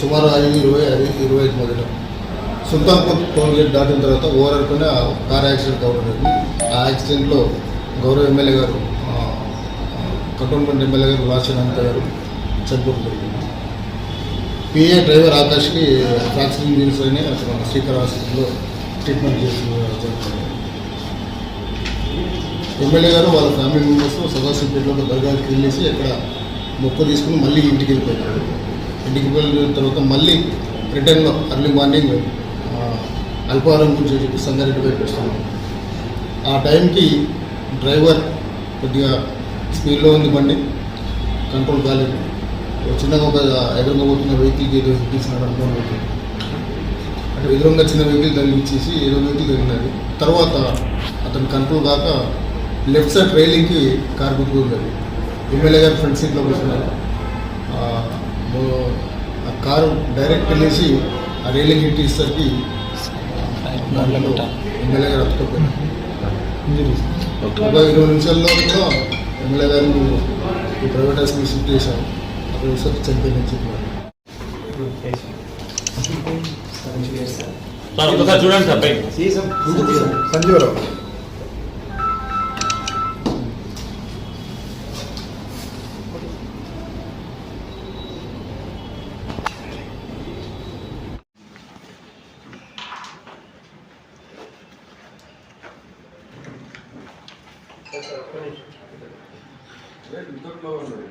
సుమారు ఐదు ఇరవై ఐదు ఇరవై ఐదు మధ్యలో సుల్తాన్పూర్ టోల్ గేట్ దాటిన తర్వాత ఓవరాల్కునే కార్ యాక్సిడెంట్ అవుతుంది ఆ యాక్సిడెంట్లో గౌరవ ఎమ్మెల్యే గారు కంటోన్మెంట్ ఎమ్మెల్యే గారు రాజశేఖర్ గారు చనిపోతుంది జరిగింది. పిఏ డ్రైవర్ ఆకాష్కి ఫ్రాక్చర్ ఇంజనీర్స్ అని అతను శ్రీకర్ హాస్పిటల్లో ట్రీట్మెంట్ చేసి జరుగుతుంది. ఎమ్మెల్యే గారు వాళ్ళ ఫ్యామిలీ మెంబర్స్ సదాశివపేటలో దర్గాకి వెళ్ళేసి అక్కడ మొక్క తీసుకుని మళ్ళీ ఇంటికి వెళ్ళిపోయారు. ఇంటికి వెళ్ళిన తర్వాత మళ్ళీ రిటర్న్లో అర్లీ మార్నింగ్ అల్పారం గురించి చెప్పి సంగారెడ్డి వైపు వస్తున్నాం. ఆ టైంకి డ్రైవర్ కొద్దిగా స్పీడ్లో ఉంది బండి కంట్రోల్ కాలేదు. చిన్నగా ఒక ఎదురుగా పోతున్న వెహికల్కి ఏదో తీసినాడు అనుకోని వెహికల్ అంటే ఎదురుగా చిన్న వెహికల్ తగిలిచ్చేసి ఏదో వెహికల్ తగిలినది తర్వాత అతను కంట్రోల్ కాక లెఫ్ట్ సైడ్ రైలింగ్కి కార్ గుర్తుంది ఎమ్మెల్యే గారు ఫ్రంట్ సీట్లో కూర్చున్నారు. ఆ, కారు డైరెక్ట్ వెళ్ళేసి ఆ రైలింగ్ దాంట్లో ఎమ్మెల్యే గారు అతుకపోయారు ఒక ఇరవై నిమిషాల్లో కూడా ఎమ్మెల్యే గారు ఈ ప్రైవేట్ హాస్పిటల్ షిఫ్ట్ చేశారు. అక్కడ వచ్చి చనిపోయిందని చెప్పారు. సార్ ఒకసారి చూడండి సార్ పైకి సంజీవరావు ఇంతట్లో ఉన్నది